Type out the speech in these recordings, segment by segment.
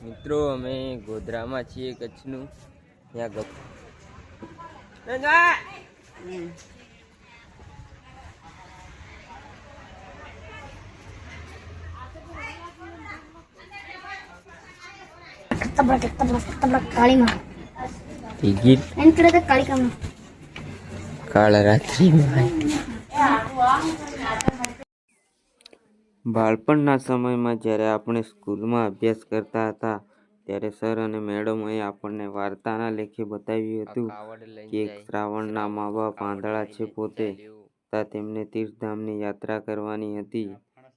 મિત્રો અમે ગોધરામાં છીએ કચ્છનું ત્યાં ગપ તબલક તબલક તબલક કાળીમાં ટિકિટ એમ કરે તો કાળીકામાં કાળ રાત્રિમાં બાળપણના સમયમાં જ્યારે આપણે સ્કૂલમાં અભ્યાસ કરતા હતા ત્યારે સર અને મેડમોએ આપણને વાર્તાના લેખે બતાવ્યું હતું કે એક શ્રાવણના મા બાપ આંધળા છે પોતે. તથા તેમને તીર્થધામની યાત્રા કરવાની હતી.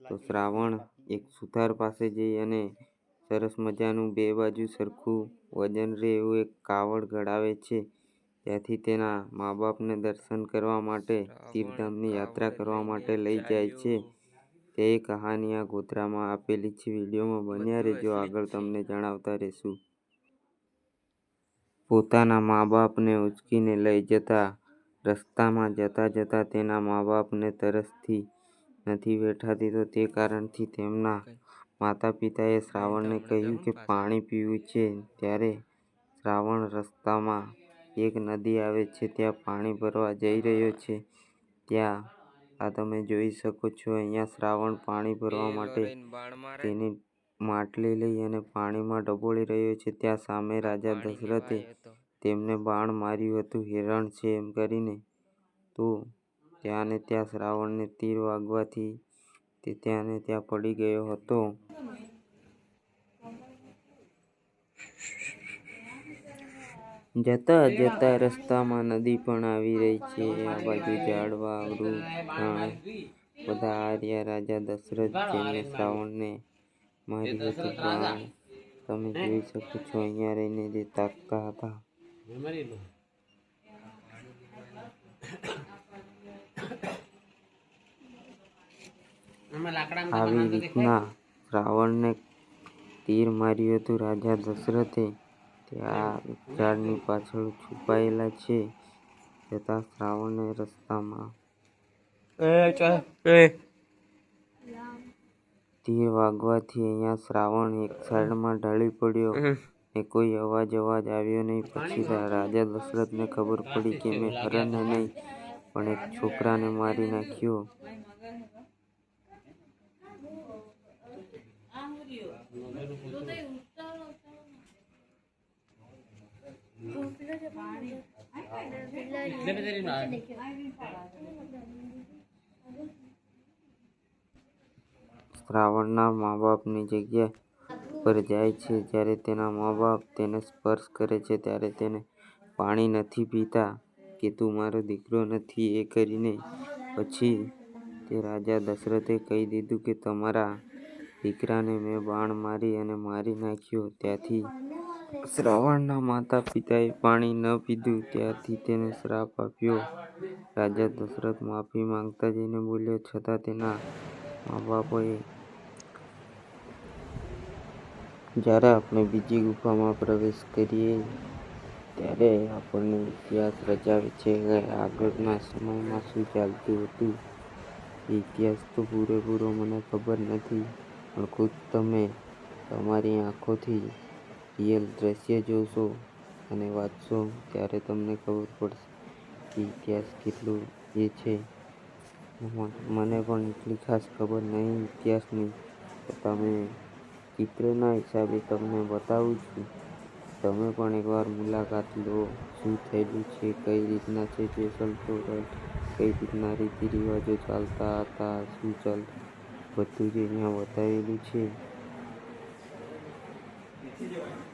તો શ્રાવણ એક સુથાર પાસે જઈ અને સરસ મજાનું બે બાજુ સરખું વજન રહે એવું એક કાવડ ઘડાવે છે. ત્યાંથી તેના મા બાપને દર્શન કરવા માટે તીર્થધામની યાત્રા કરવા માટે લઈ જાય છે. તે કહાની આ ગોત્રામાં આપેલી છે વિડીયોમાં બન્યા રહેજો. આગળ તમને જણાવતા રહેશું. પોતાના મા બાપને ઉચકીને લઈ જતા રસ્તામાં જતા જતા તેના મા બાપને તરસથી નથી વેઠાતી તો તે કારણથી તેમના માતા પિતાએ શ્રાવણને કહ્યું કે પાણી પીવું છે. ત્યારે શ્રાવણ રસ્તામાં એક નદી આવે છે. ત્યાં પાણી ભરવા જઈ રહ્યો છે. ત્યાં આ તમે જોઈ શકો છો અહીંયા શ્રાવણ પાણી ભરવા માટે તેની માટલી લઈ અને પાણીમાં ડબોળી રહ્યો છે. ત્યાં સામે રાજા દશરથે તેમને બાણ માર્યું હતું. હિરણ છે એમ કરીને તો ત્યાં ને ત્યાં શ્રાવણને તીર વાગવાથી તે ત્યાં ને ત્યાં પડી ગયો હતો. જતા જતા રસ્તામાં નદી પણ આવી રહી છે. આ બાજુ ઝાડવા વૃક્ષ બધા આર્યા રાજા દશરથ જેમને શ્રાવણને મારી હતી તમે જોઈ શકો છો, અહીંયા રહીને જે તાકતા હતા. આવી રીતના રાવણને તીર માર્યું હતું રાજા દશરથે. તે આ ઝાડની પાછળ છુપાયેલા છે જતા શ્રાવણને રસ્તામાં તીર વાગવાથી અહીંયા શ્રાવણ એક સાઈડમાં ઢળી પડ્યો ને કોઈ અવાજ અવાજ આવ્યો નહીં. પછી રાજા દશરથને ખબર પડી કે મેં હરણને નહીં પણ એક છોકરાને મારી નાખ્યો. શ્રાવણના મા બાપની જગ્યા પર જાય છે. જ્યારે તેના મા બાપ તેને સ્પર્શ કરે છે, ત્યારે તેને પાણી નથી પીતા કે તું મારો દીકરો નથી. એ કરીને પછી તે રાજા દશરથે કહી દીધું કે, તમારા દીકરાને મેં બાણ મારી અને મારી નાખ્યો. ત્યાંથી શ્રાવણના માતા પિતાએ પાણી ન પીધું ત્યારથી તેને શ્રાપ આપ્યો. રાજા દશરથ માફી માંગતા જઈને બોલ્યો, છતાં તેના મા બાપોએ જ્યારે આપણે બીજી ગુફામાં પ્રવેશ કરીએ ત્યારે આપણને ઇતિહાસ રચાવે છે કે આગળના સમયમાં શું ચાલતું હતું. ઇતિહાસ તો પૂરેપૂરો મને ખબર નથી, પણ ખુદ તમે તમારી આંખોથી રિયલ દ્રશ્ય જોશો અને વાંચશો ત્યારે તમને ખબર પડશે કે ઇતિહાસ કેટલું એ છે. મને પણ એટલી ખાસ ખબર નહીં ઇતિહાસની તમે ચિત્રના હિસાબે તમને બતાવું છું. તમે પણ એકવાર મુલાકાત લો શું થયેલું છે, કઈ રીતના છે, જે તોરલ કઈ રીતના રીતિ રિવાજો ચાલતા હતા, શું ચાલતું, બધું જ અહીંયા બતાવેલું છે. Thank you.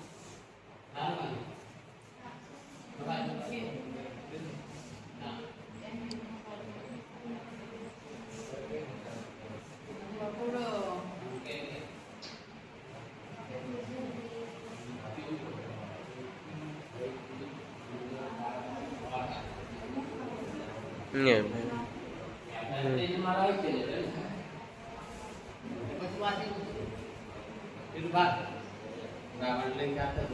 એમ રાવણ લઈ જતા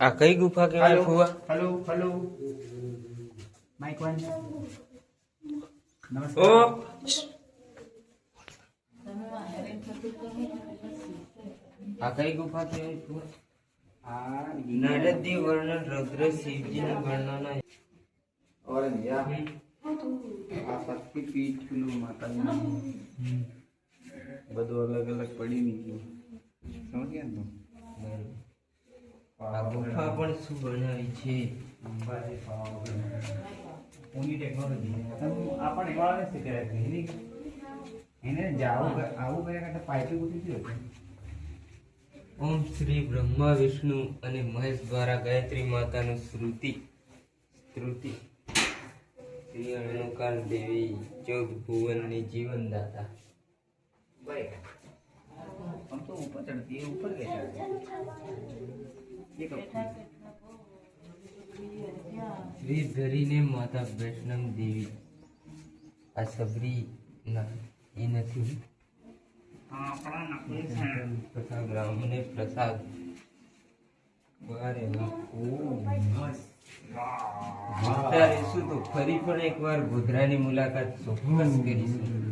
આ કઈ ગુફા કેવાય ફુવા? હેલો હેલો માઈક વન ઓ! નમસ્કાર આ કઈ ગુફા કેવાય ફુવા? નરદી વર્ણન રુદ્ર શિવજીનું વર્ણન और या આ શક્તિપીઠ પેલું માતાજી બધું અલગ અલગ પડી નીકળ્યું સમજ્યા ને આ ગુફા પણ શું બનાવી છે અંબાજી પાવાગઢ ઊની ટેકનોલોજી આપણે એવા ને શીખે એની એને જાવું આવું કર્યા કરતા પાઇપી કૂટી હતી ઓમ શ્રી બ્રહ્મા વિષ્ણુ અને મહેશ દ્વારા ગાયત્રી માતાનું શ્રુતિ શ્રુતિ શ્રી અણુકાર દેવી જોગ ભુવનની જીવનદાતા. શ્રી ધરીને માતા વૈષ્ણવ દેવી. આ સબરી ના એ નથી પ્રસાદ રામને પ્રસાદ ફરી પણ એકવાર ગોધરાની મુલાકાત ચોક્કસ કરીશું.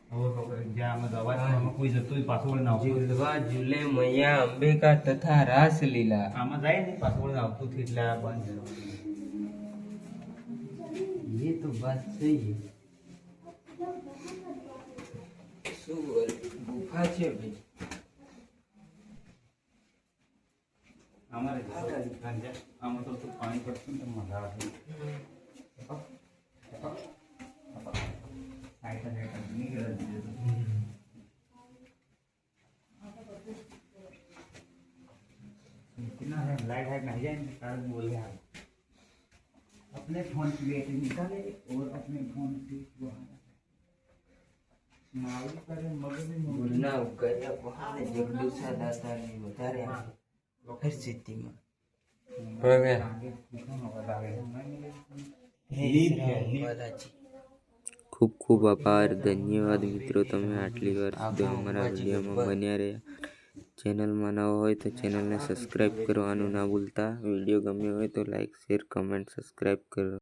અંબિકા તથા રાસલીલા. આમાં જાય ને પાછળ આવતું થી એટલે બંધ તો વાત થઈ શું ગુફા છે ભાઈ. અમારે આમાં તો પાણી પડતું મજા આવે लाइट हाइट नहीं जाए कारण बोल रहे हैं अपने फोन की बैटरी निकाले और अपने फोन से वहाँ मालूम करे मगर भी मोबाइल ગુરુના ઉગર્યા પહાડે જગદુસા દાતાની વધારે હર સ્થિતિમાં હવે आगे दिखा होगा दावे नहीं मिले હે શ્રી રામ બાલાજી ખૂબ ખૂબ આભાર ધન્યવાદ મિત્રો તમે આટલી વાર સુધી અમારા વિડીયોમાં બન્યા રહ્યા ચેનલમાં નવો હોય તો ચેનલને સબસ્ક્રાઈબ કરવાનું ના ભૂલતા. વીડિયો ગમ્યો હોય તો લાઈક, શેર, કમેન્ટ સબસ્ક્રાઈબ કરો.